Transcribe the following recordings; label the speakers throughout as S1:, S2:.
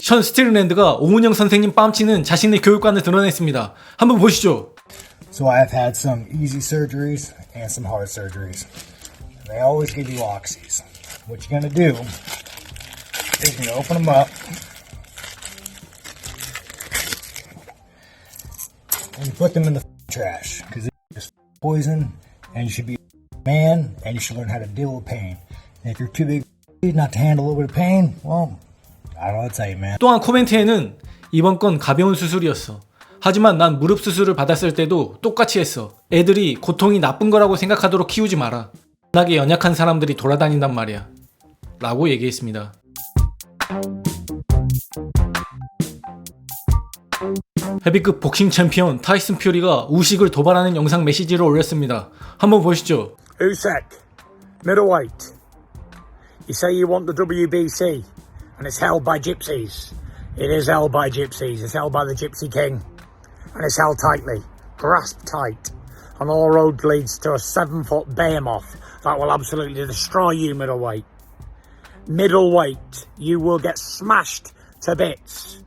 S1: 션 스틸랜드가 오은영 선생님 뺨치는 자신의 교육관을 드러냈습니다. 한번 보시죠.
S2: So I've had some easy surgeries and some hard surgeries. And they always give you oxys. What you're gonna do is you're gonna open them up. And you put them in the trash because it's poison, and you should be man, and you should learn how to deal with pain. And if you're too big not to handle a little bit of pain, well, I don't know what to tell you, man.
S1: 또한 코멘트에는 이번 건 가벼운 수술이었어. 하지만 난 무릎 수술을 받았을 때도 똑같이 했어. 애들이 고통이 나쁜 거라고 생각하도록 키우지 마라. 워낙에 연약한 사람들이 돌아다닌단 말이야. 라고 얘기했습니다. 헤비급 복싱 챔피언 타이슨 퓨리가 우식을 도발하는 영상 메시지를 올렸습니다. 한번 보시죠.
S3: Usyk, middleweight. You say you want the WBC, and it's held by gypsies. It is held by gypsies. It's held by the Gypsy King, and it's held tightly, grasped tight. And all road leads to a seven-foot behemoth that will absolutely destroy you, middleweight. Middleweight, you will get smashed to bits.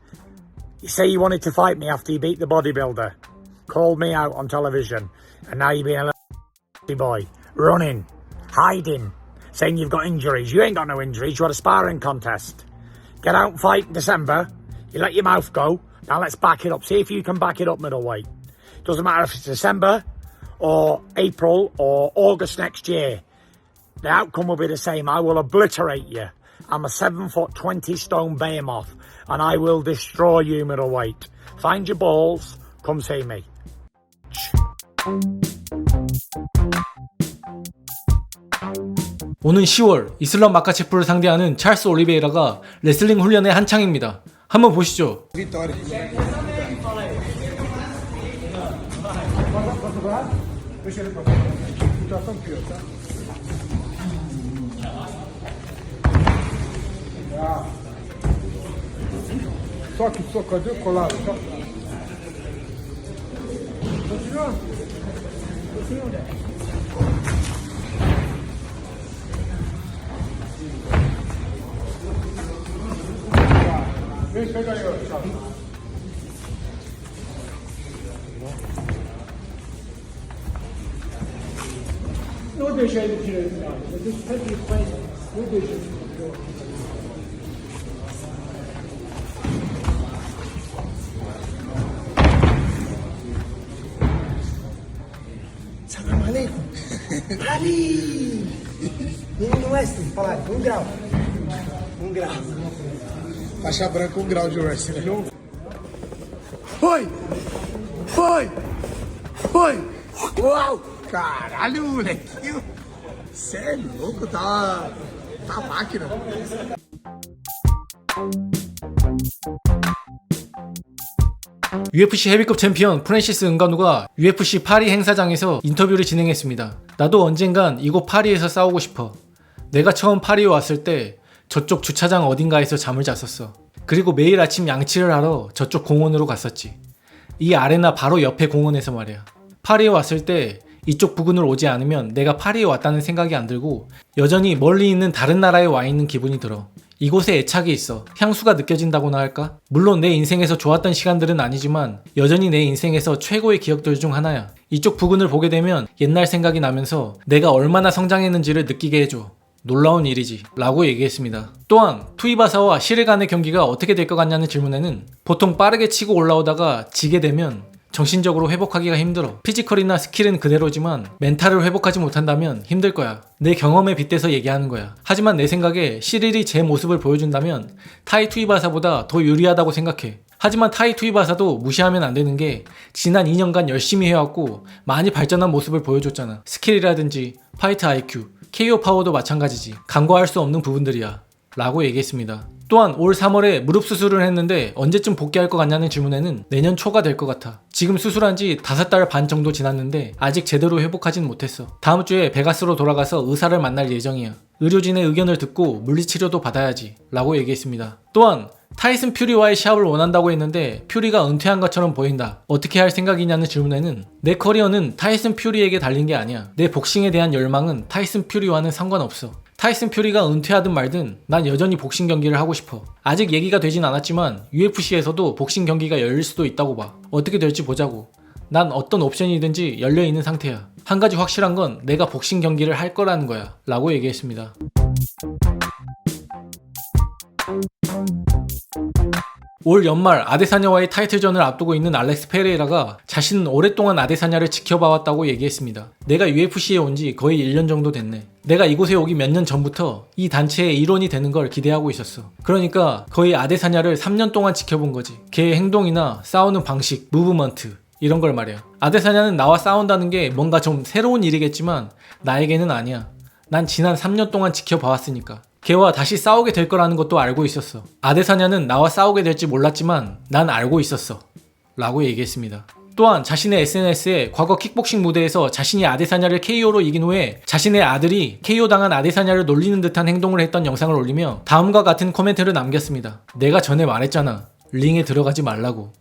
S3: You say you wanted to fight me after you beat the bodybuilder, called me out on television, and now you're being a little boy, running, hiding, saying you've got injuries. You ain't got no injuries. You had a sparring contest. Get out and fight in December. You let your mouth go. Now let's back it up. See if you can back it up, middleweight. Doesn't matter if it's December or April or August next year. The outcome will be the same. I will obliterate you. I'm a seven foot twenty stone behemoth, and I will destroy you, middleweight. Find your balls. Come see me.
S1: 오는 10월 이슬람 마카체프를 상대하는 찰스 올리베이라가 레슬링 훈련의 한창입니다. 한번 보시죠.
S4: Vem, aí, ó. Não deixa ele direito, não. Deixa ele faz. Não deixa ele.
S5: Alaikum. Ali! Menino Wesley, falar, um grau. Um grau.
S4: Faixa branca, um grau de wrestling. Não?
S5: Foi! Foi! Foi!
S4: Uau! Caralho, molequinho! Você é louco, tá. Tá máquina.
S1: UFC 헤비급 챔피언 프랜시스 은간우가 UFC 파리 행사장에서 인터뷰를 진행했습니다. 나도 언젠간 이곳 파리에서 싸우고 싶어. 내가 처음 파리에 왔을 때 저쪽 주차장 어딘가에서 잠을 잤었어. 그리고 매일 아침 양치를 하러 저쪽 공원으로 갔었지. 이 아레나 바로 옆에 공원에서 말이야. 파리에 왔을 때 이쪽 부근을 오지 않으면 내가 파리에 왔다는 생각이 안 들고 여전히 멀리 있는 다른 나라에 와 있는 기분이 들어. 이곳에 애착이 있어. 향수가 느껴진다고나 할까? 물론 내 인생에서 좋았던 시간들은 아니지만 여전히 내 인생에서 최고의 기억들 중 하나야. 이쪽 부근을 보게 되면 옛날 생각이 나면서 내가 얼마나 성장했는지를 느끼게 해줘. 놀라운 일이지. 라고 얘기했습니다. 또한 투이바사와 시르 간의 경기가 어떻게 될 것 같냐는 질문에는 보통 빠르게 치고 올라오다가 지게 되면 정신적으로 회복하기가 힘들어. 피지컬이나 스킬은 그대로지만 멘탈을 회복하지 못한다면 힘들 거야. 내 경험에 빗대서 얘기하는 거야. 하지만 내 생각에 시릴이 제 모습을 보여준다면 타이 투이바사보다 더 유리하다고 생각해. 하지만 타이 투이바사도 무시하면 안 되는 게 지난 2년간 열심히 해왔고 많이 발전한 모습을 보여줬잖아. 스킬이라든지 파이트 IQ, KO 파워도 마찬가지지. 간과할 수 없는 부분들이야. 라고 얘기했습니다. 또한 올 3월에 무릎 수술을 했는데 언제쯤 복귀할 것 같냐는 질문에는 내년 초가 될 것 같아. 지금 수술한 지 5달 반 정도 지났는데 아직 제대로 회복하진 못했어. 다음 주에 베가스로 돌아가서 의사를 만날 예정이야. 의료진의 의견을 듣고 물리치료도 받아야지. 라고 얘기했습니다. 또한 타이슨 퓨리와의 시합을 원한다고 했는데 퓨리가 은퇴한 것처럼 보인다. 어떻게 할 생각이냐는 질문에는 내 커리어는 타이슨 퓨리에게 달린 게 아니야. 내 복싱에 대한 열망은 타이슨 퓨리와는 상관없어. 타이슨 퓨리가 은퇴하든 말든 난 여전히 복싱 경기를 하고 싶어. 아직 얘기가 되진 않았지만 UFC에서도 복싱 경기가 열릴 수도 있다고 봐. 어떻게 될지 보자고. 난 어떤 옵션이든지 열려 있는 상태야. 한 가지 확실한 건 내가 복싱 경기를 할 거라는 거야. 라고 얘기했습니다. 올 연말 아데사냐와의 타이틀전을 앞두고 있는 알렉스 페레이라가 자신은 오랫동안 아데사냐를 지켜봐왔다고 얘기했습니다. 내가 UFC에 온 지 거의 1년 정도 됐네. 내가 이곳에 오기 몇 년 전부터 이 단체의 일원이 되는 걸 기대하고 있었어. 그러니까 거의 아데사냐를 3년 동안 지켜본 거지. 걔의 행동이나 싸우는 방식, 무브먼트 이런 걸 말이야. 아데사냐는 나와 싸운다는 게 뭔가 좀 새로운 일이겠지만 나에게는 아니야. 난 지난 3년 동안 지켜봐왔으니까. 걔와 다시 싸우게 될 거라는 것도 알고 있었어. 아데사냐는 나와 싸우게 될지 몰랐지만 난 알고 있었어. 라고 얘기했습니다. 또한 자신의 SNS에 과거 킥복싱 무대에서 자신이 아데사냐를 KO로 이긴 후에 자신의 아들이 KO 당한 아데사냐를 놀리는 듯한 행동을 했던 영상을 올리며 다음과 같은 코멘트를 남겼습니다. 내가 전에 말했잖아. 링에 들어가지 말라고.